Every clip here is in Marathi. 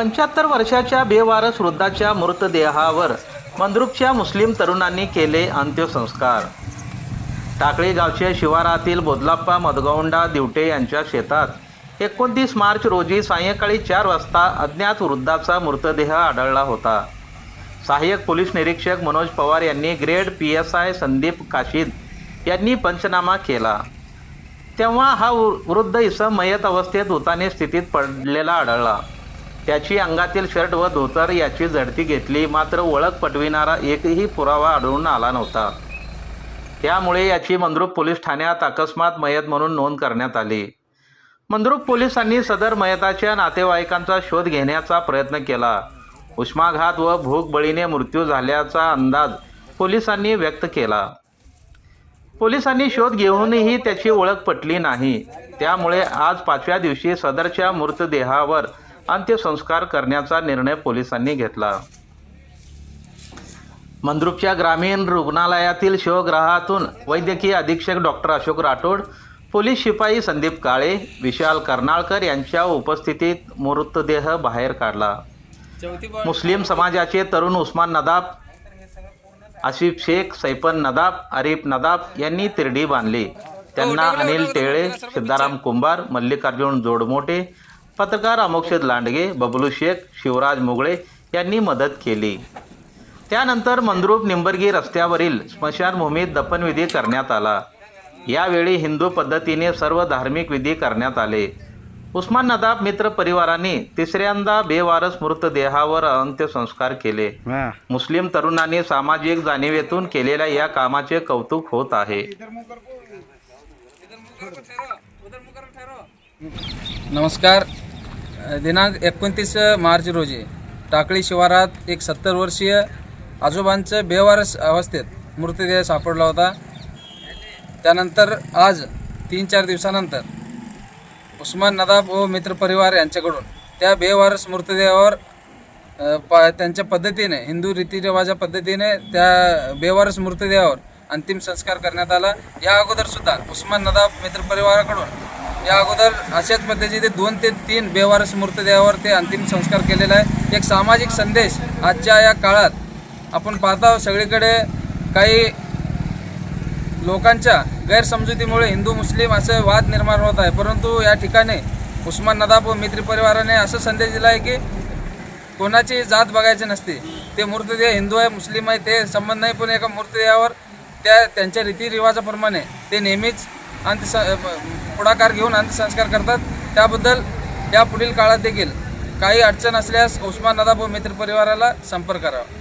पंच्याहत्तर वर्षाच्या बेवारस वृद्धाच्या मृतदेहावर मंद्रुपच्या मुस्लिम तरुणांनी केले अंत्यसंस्कार. टाकळी गावचे शिवारातील बोदलाप्पा मदगौंडा दिवटे यांच्या शेतात एकोणतीस मार्च रोजी सायंकाळी चार वाजता अज्ञात वृद्धाचा मृतदेह आढळला होता. सहाय्यक पोलीस निरीक्षक मनोज पवार यांनी grade P S I Sandeep Kashid यांनी पंचनामा केला. तेव्हा हा वृ- वृद्ध इसम मयत अवस्थेत उताने स्थितीत पडलेला आढळला. त्याची अंगातील शर्ट व धोतर याची झडती घेतली. मात्र ओळख पटविणारा एकही पुरावा आढळून आला नव्हता. त्यामुळे याची मंद्रुप पोलीस ठाण्यात अकस्मात मयत म्हणून नोंद करण्यात आली. मंद्रुप पोलिसांनी सदर मयताच्या नातेवाईकांचा शोध घेण्याचा प्रयत्न केला. उष्माघात व भूकबळीने मृत्यू झाल्याचा अंदाज पोलिसांनी व्यक्त केला. पोलिसांनी शोध घेऊनही त्याची ओळख पटली नाही. त्यामुळे आज पाचव्या दिवशी सदरच्या मृतदेहावर अंत्यसंस्कार करण्याचा निर्णय पोलिसांनी घेतला. मंद्रुपच्या ग्रामीण रुग्णालयातील शिवग्रहातून वैद्यकीय अधीक्षक डॉक्टर अशोक राठोड पोलीस शिपाई संदीप काळे विशाल कर्नाळकर यांच्या उपस्थितीत मृतदेह बाहेर काढला. मुस्लिम समाजाचे तरुण उस्मान नदाब आसिफ शेख सैपन नदाब आरिफ नदाब यांनी तिरडी बांधली. त्यांना अनिल टेळे सिद्धाराम कुंभार मल्लिकार्जुन जोडमोटे पत्रकार अमोक्षद लांडगे बबलू शेख शिवराज मुगळे यांनी मदत केली. त्यानंतर मंद्रूप निंबर्गी रस्त्यावरील स्मशानभूमीत दफनविधी करण्यात आला. यावेळी हिंदू पद्धतीने सर्व धार्मिक विधी करण्यात आले. उस्मान नदाब मित्र परिवाराने तिसऱ्यांदा बेवारस मृतदेहावर अंत्यसंस्कार केले. मुस्लिम तरुणांनी सामाजिक जाणीवेतून केलेल्या या कामाचे कौतुक होत आहे. नमस्कार. दिनांक एकोणतीस मार्च रोजी टाकळी शिवारात एक सत्तर वर्षीय आजोबांचं बेवारस अवस्थेत मृतदेह सापडला होता. त्यानंतर आज तीन चार दिवसानंतर उस्मान नदाब व मित्रपरिवार यांच्याकडून त्या बेवारस मृतदेहावर प त्यांच्या पद्धतीने हिंदू रीतिरिवाजा पद्धतीने त्या बेवारस मृतदेहावर अंतिम संस्कार करण्यात आला. या अगोदरसुद्धा उस्मान नदाब मित्रपरिवाराकडून या अगोदर अशाच पद्धतीचे दोन ते तीन बेवारस मृतदेहावर ते अंतिम संस्कार केलेला आहे. एक सामाजिक संदेश आजच्या या काळात आपण पाहता सगळीकडे काही लोकांच्या गैरसमजुतीमुळे हिंदू मुस्लिम असे वाद निर्माण होत आहे. परंतु या ठिकाणी उस्मान नदाब व मित्री परिवाराने असा संदेश दिला आहे की कोणाची जात बघायची नसते. ते मृतदेह हिंदू आहे मुस्लिम आहे ते संबंध नाही पण एका मृतदेहावर त्या त्यांच्या रीतिरिवाजाप्रमाणे ते नेहमीच अंत्यस पुढाकार घेऊन अंत्यसंस्कार करतात. त्याबद्दल या पुढील काळात देखील काही अडचण असल्यास उस्मान व मित्र परिवाराला संपर्क करावा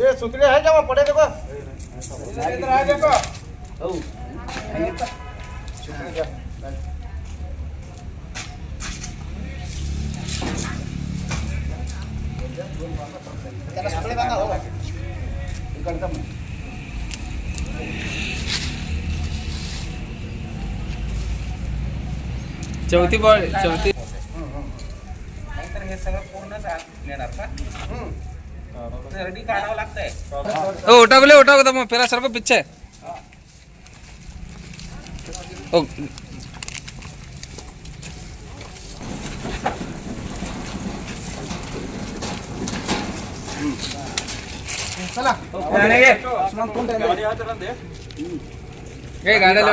ये सुतले है क्या वो पड़े देखो. देखो. त्याला सुतळे बांधा हो. इकडचं चौथी बळ चौथी. नाहीतर हे सगळं पूर्ण नेणार का? रेडी काढावं लागतंय. बोले मग फिरा सर्व पिच्छे ओ चला हे गाड्या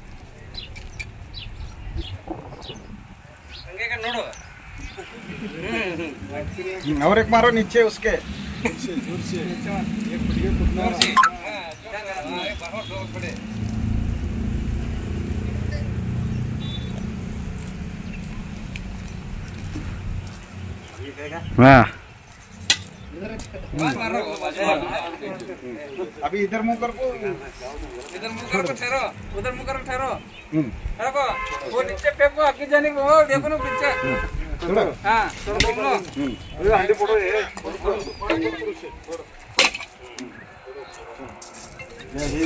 और एक मारो नीचे उसके। अभी इधर मुंह कर को। इधर मुंह कर ठहरो उधर मुंह कर ठहरो हम्म, देखो वो नीचे फेंको आगे जाने को देखो ना पीछे। ಹಂಡಿ